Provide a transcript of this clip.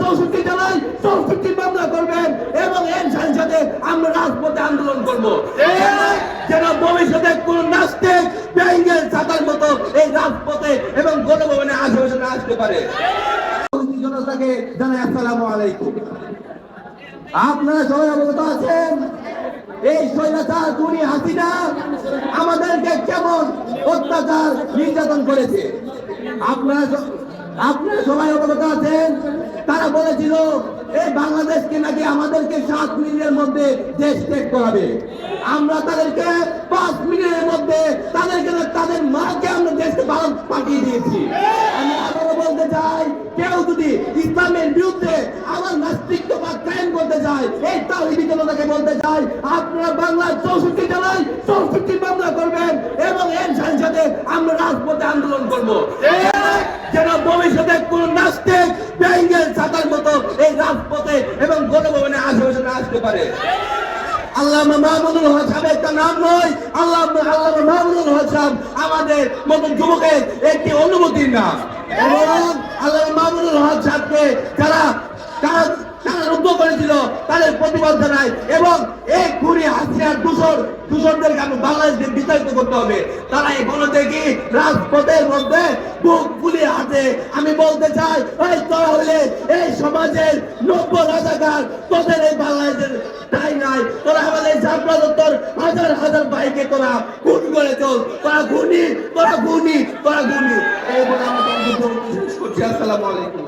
চৌষট্টি জেলায় চৌষট্টি মামলা করবেন এবং এর সাথে সাথে আমরা রাজপথে আন্দোলন করব। যেন ভবিষ্যতে কোন নাস্তিক ব্যাঙ্গের ছাতার মতো এই রাজপথে এবং গণভবনে আশেপাশে না আসতে পারে। জনতাকে জানাই আসসালামু আলাইকুম। আপনারা সবাই অবগত আছেন এই স্বৈরাচার খুনি হাসিনা আমাদেরকে কেমন অত্যাচার নির্যাতন করেছে? আপনারা আপনারা সবাই অবগত আছেন বলেছিল এই বাংলাদেশকে নাকি আমাদেরকে সাত মিনিটের মধ্যে দেশ ত্যাগ করাবে? আমরা তাদেরকে পাঁচ মিনিটের মধ্যে তাদেরকে তাদের মাকে আমরা দেশকে ভারত পাঠিয়ে দিয়েছি। আমি আবারও বলতে চাই, কেউ যদি ইসলামের বিরুদ্ধে আমার নাস্তিকবাদ কায়েম করতে চায়, এই তাহিদি জনতাকে বলতে চাই, আপনারা বাংলার চৌষট্টি জেলায় চৌষট্টি মামলা করবেন এবং এর সাথে সাথে আমরা রাজপথে আন্দোলন করব। যেন ভবিষ্যতে কোন নাস্তিক ব্যাঙ্গের ছাতার মতো এই রাজপথে এবং গণভবনে আশেপাশে না আসতে পারে। আল্লাহ মাহমুদুল হক সাহেব একটা নাম নয় আল্লাহ আল্লাহ মাহমুদুল হক সাহেব আমাদের মতন যুবকের একটি অনুমতির নাম। এবং আল্লাহ মাহমুদুল হক সাহেবকে যারা এবং এই খুনি হাসিনার দূষণ দূষণদেরকে আমি বাংলাদেশকে বিতাড়িত করতে হবে। তারা এখনও দেখি রাজপথের মধ্যে বুক ফুলিয়ে হাতে আমি বলতে চাই, এই তোরা হলে এই সমাজের নব্য রাজাকার তোদের এই বাংলাদেশের তাই নাই। তোরা আমাদের জাতীয় দত্তর হাজার হাজার বাইকে তোরা খুন করে চল তোরা গুনি তোরা গুনি তোরা গুনি এই বলে করছি। আসসালামু আলাইকুম।